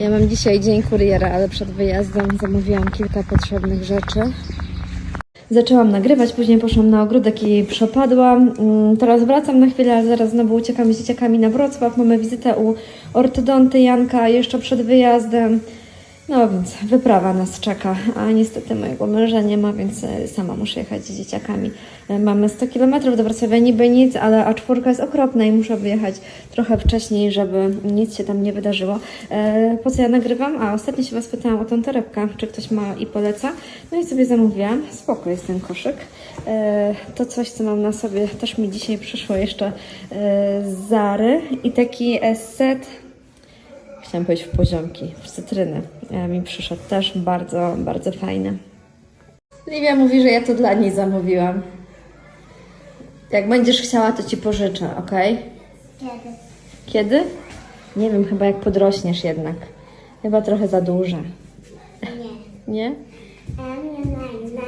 Ja mam dzisiaj dzień kuriera, ale przed wyjazdem zamówiłam kilka potrzebnych rzeczy. Zaczęłam nagrywać, później poszłam na ogródek i przepadłam. Mm, Teraz wracam na chwilę, ale zaraz znowu uciekam z dzieciakami na Wrocław. Mamy wizytę u ortodonty Janka jeszcze przed wyjazdem. No więc wyprawa nas czeka, a niestety mojego męża nie ma, więc e, sama muszę jechać z dzieciakami. E, Mamy 100 km do Wrocławia, niby nic, ale A4 jest okropna i muszę wyjechać trochę wcześniej, żeby nic się tam nie wydarzyło. E, Po co ja nagrywam? A ostatnio się Was pytałam o tą torebkę, czy ktoś ma i poleca. No i sobie zamówiłam. Spoko jest ten koszyk. E, To coś, co mam na sobie, też mi dzisiaj przyszło jeszcze e, z Zary i taki set Chciałam powiedzieć w poziomki, w cytryny. E, Mi przyszedł też bardzo, bardzo fajny. Livia mówi, że ja to dla niej zamówiłam. Jak będziesz chciała, to ci pożyczę, ok? Kiedy? Kiedy? Nie wiem, chyba jak podrośniesz jednak. Chyba trochę za duże. Nie. Nie? Mnie